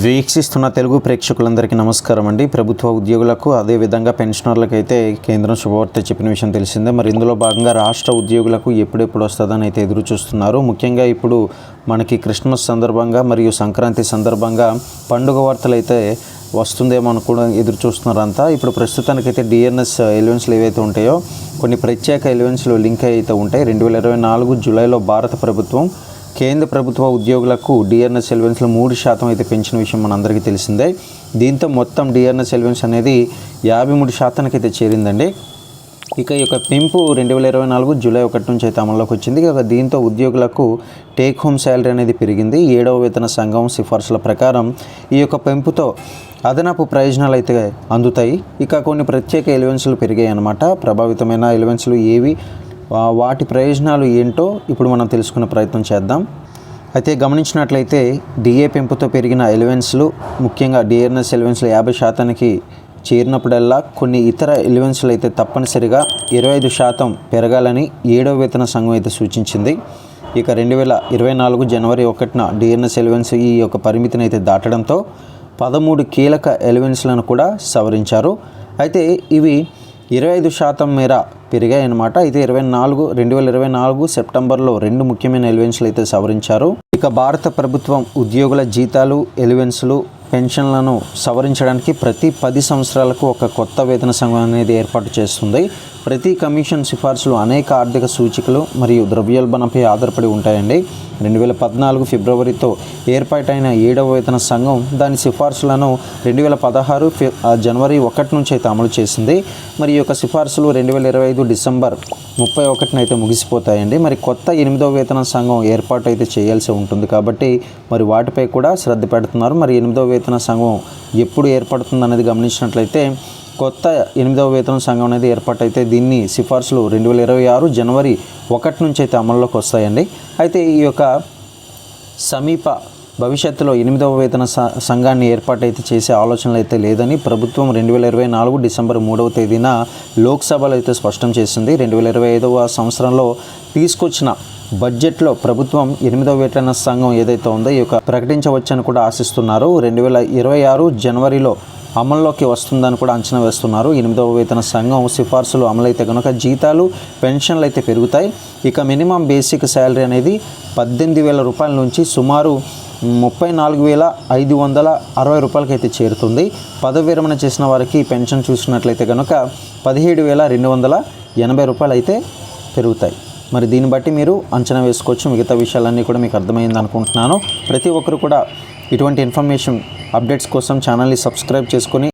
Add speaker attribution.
Speaker 1: వీక్షిస్తున్న తెలుగు ప్రేక్షకులందరికీ నమస్కారం అండి. ప్రభుత్వ ఉద్యోగులకు అదేవిధంగా పెన్షనర్లకు అయితే కేంద్రం శుభవార్త చెప్పిన విషయం తెలిసిందే. మరి ఇందులో భాగంగా రాష్ట్ర ఉద్యోగులకు ఎప్పుడెప్పుడు వస్తుందని అయితే ఎదురు చూస్తున్నారు. ముఖ్యంగా ఇప్పుడు మనకి క్రిస్మస్ సందర్భంగా మరియు సంక్రాంతి సందర్భంగా పండుగ వార్తలు అయితే వస్తుందేమో అని కూడా ఎదురు చూస్తున్నారంతా. ఇప్పుడు ప్రస్తుతానికైతే డిఎన్ఎస్ ఎలివెన్స్లు ఏవైతే ఉంటాయో కొన్ని ప్రత్యేక ఎలివెన్స్లు లింక్ అయితే ఉంటాయి. రెండు వేల ఇరవై నాలుగు జూలైలో భారత ప్రభుత్వం కేంద్ర ప్రభుత్వ ఉద్యోగులకు డిఆర్ఎస్ ఎలివెన్స్లో మూడు శాతం అయితే పెంచిన విషయం మనందరికీ తెలిసిందే. దీంతో మొత్తం డిఆర్ఎస్ ఎలివెన్స్ అనేది యాభై మూడు శాతానికి అయితే చేరిందండి. ఇక ఈ యొక్క పెంపు రెండు వేల ఇరవై నాలుగు జూలై ఒకటి నుంచి అయితే అమల్లోకి వచ్చింది. ఇక దీంతో ఉద్యోగులకు టేక్ హోమ్ శాలరీ అనేది పెరిగింది. ఏడవ వేతన సంఘం సిఫార్సుల ప్రకారం ఈ యొక్క పెంపుతో అదనపు ప్రయోజనాలు అయితే అందుతాయి. ఇక కొన్ని ప్రత్యేక ఎలివెన్స్లు పెరిగాయి అన్నమాట ప్రభావితమైన ఎలివెన్స్లు ఏవి? వాటి ప్రయోజనాలు ఏంటో ఇప్పుడు మనం తెలుసుకునే ప్రయత్నం చేద్దాం. అయితే గమనించినట్లయితే డిఏ పెంపుతో పెరిగిన ఎలివెన్స్లు ముఖ్యంగా డిఎన్ఎస్ ఎలివెన్స్లు యాభై శాతానికి చేరినప్పుడల్లా కొన్ని ఇతర ఎలివెన్స్లు అయితే తప్పనిసరిగా ఇరవై ఐదు శాతం పెరగాలని ఏడవ వేతన సంఘం అయితే సూచించింది. ఇక రెండు వేల ఇరవై నాలుగు జనవరి ఒకటిన డిఎన్ఎస్ ఎలివెన్స్ ఈ యొక్క పరిమితిని అయితే దాటడంతో పదమూడు కీలక ఎలివెన్స్లను కూడా సవరించారు. అయితే ఇవి ఇరవై ఐదు శాతం మేర పెరిగాయి అన్నమాట అయితే ఇరవై నాలుగు రెండు వేల ఇరవై నాలుగు సెప్టెంబర్లో రెండు ముఖ్యమైన ఎలివెన్స్లు అయితే సవరించారు. ఇక భారత ప్రభుత్వం ఉద్యోగుల జీతాలు ఎలివెన్స్లు పెన్షన్లను సవరించడానికి ప్రతి పది సంవత్సరాలకు ఒక కొత్త వేతన సంఘం అనేది ఏర్పాటు చేస్తుంది. ప్రతి కమిషన్ సిఫార్సులు అనేక ఆర్థిక సూచికలు మరియు ద్రవ్యోల్బణంపై ఆధారపడి ఉంటాయండి. రెండు వేల పద్నాలుగు ఫిబ్రవరితో ఏర్పాటైన ఏడవ వేతన సంఘం దాని సిఫార్సులను రెండు వేల పదహారు జనవరి ఒకటి నుంచి అయితే అమలు చేసింది. మరి యొక్క సిఫార్సులు రెండు వేల ఇరవై ఐదు డిసెంబర్ ముప్పై ఒకటిన అయితే ముగిసిపోతాయండి. మరి కొత్త ఎనిమిదవ వేతన సంఘం ఏర్పాటు అయితే చేయాల్సి ఉంటుంది కాబట్టి మరి వాటిపై కూడా శ్రద్ధ పెడుతున్నారు. మరి ఎనిమిదవ వేతన సంఘం ఎప్పుడు ఏర్పడుతుంది అనేది గమనించినట్లయితే కొత్త ఎనిమిదవ వేతన సంఘం అనేది ఏర్పాటైతే దీన్ని సిఫార్సులు రెండు వేల ఇరవై ఆరు జనవరి ఒకటి నుంచి అయితే అమల్లోకి వస్తాయండి. అయితే ఈ యొక్క సమీప భవిష్యత్తులో ఎనిమిదవ వేతన సంఘాన్ని ఏర్పాటైతే చేసే ఆలోచనలు అయితే లేదని ప్రభుత్వం రెండు వేల ఇరవై నాలుగు డిసెంబర్ మూడవ తేదీన లోక్సభలో అయితే స్పష్టం చేసింది. రెండు వేల ఇరవై ఐదవ సంవత్సరంలో తీసుకొచ్చిన బడ్జెట్లో ప్రభుత్వం ఎనిమిదవ వేతన సంఘం ఏదైతే ఉందో ఈ యొక్క ప్రకటించవచ్చని కూడా ఆశిస్తున్నారు. రెండు వేల ఇరవై ఆరు జనవరిలో అమల్లోకి వస్తుందని కూడా అంచనా వేస్తున్నారు. ఎనిమిదవ వేతన సంఘం సిఫార్సులు అమలైతే కనుక జీతాలు పెన్షన్లు అయితే పెరుగుతాయి. ఇక మినిమం బేసిక్ శాలరీ అనేది పద్దెనిమిది వేల రూపాయల నుంచి సుమారు ముప్పై నాలుగు వేల ఐదు వందల అరవై రూపాయలకి అయితే చేరుతుంది. పదవి విరమణ చేసిన వారికి పెన్షన్ చూసినట్లయితే కనుక పదిహేడు వేల రెండు వందల ఎనభై రూపాయలు అయితే పెరుగుతాయి. మరి దీన్ని బట్టి మీరు అంచనా వేసుకోవచ్చు. మిగతా విషయాలన్నీ కూడా మీకు అర్థమైంది అనుకుంటున్నాను ప్రతి ఒక్కరు కూడా ఇటువంటి ఇన్ఫర్మేషన్ అప్డేట్స్ కోసం ఛానల్ని సబ్స్క్రైబ్ చేసుకొని